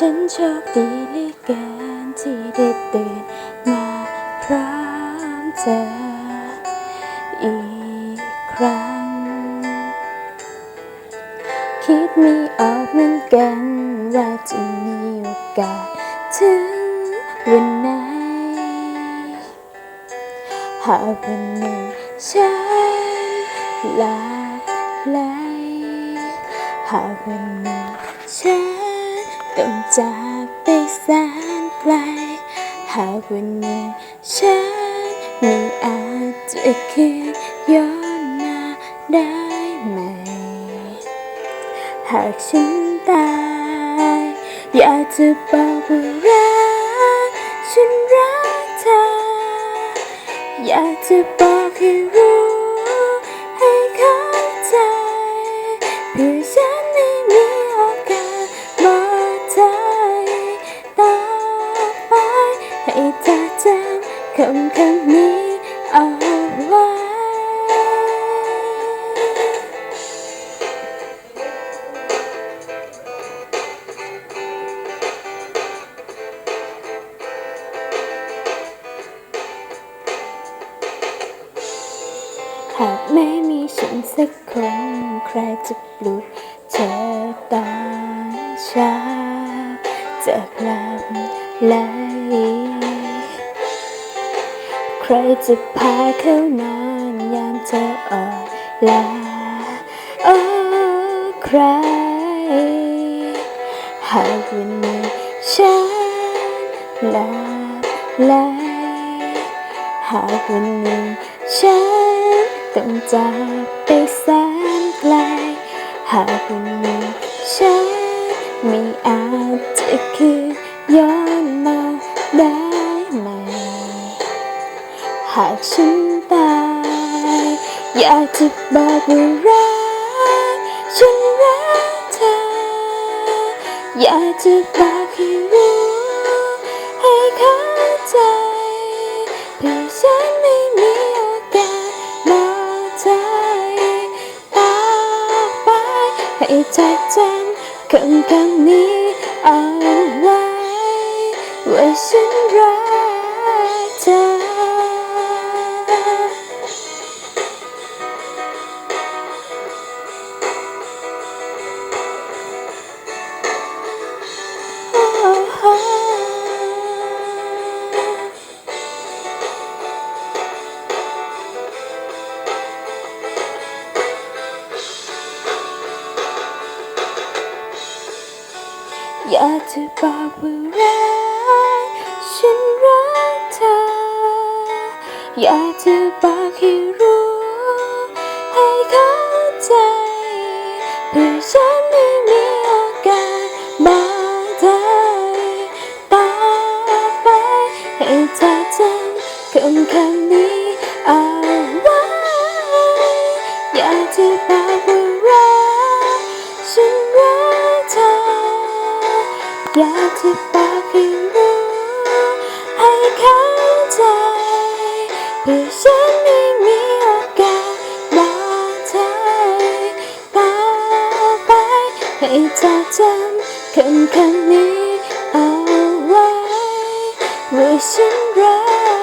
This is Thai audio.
ฉันโชคดีเหลือเกินที่ได้ตื่นมาพร้อมเธออีกครั้ง คิดไม่ออกเหมือนกันว่าจะมีโอกาสถึงวันไหน หากวันหนึ่งฉันลับไหลหากวันหนึ่งฉัน ต้องจากไปแสนไกล หากวันหนึ่งฉันไม่อาจจะคืนย้อนมาได้ไหม หากฉันตาย อยากจะบอกว่ารักฉันรักเธอ อยากจะบอกให้รู้ สักคนใครจะปลุกเธอตอนเช้าจากลับไหลใครจะพาเข้านอนยามเธออ่อนล้าโอ้ใคร หากวันนี้ฉันหลับไหลหากวันนึ่งฉันต้องจาก จะบอกว่ารักฉันรักเธอ อยากจะบอกให้รู้ให้เข้าใจเพื่อฉันไม่มีโอกาสบอกเธอต่อไปให้เธอจำคำคำนี้เอาไว้ว่าฉันรัก อยากจะบอกว่ารักฉันรักเธอ อยากจะบอกให้รู้ ให้เข้าใจ เพื่อฉันไม่มีโอกาสบอกเธอต่อไปให้เธอจำคำคำนี้ อยากจะฝากให้รู้ให้เข้าใจเพื่อฉันไม่มีโอกาสบอกเธอต่อไป ให้เธอจำคำคำนี้เอาไว้ว่าฉันรัก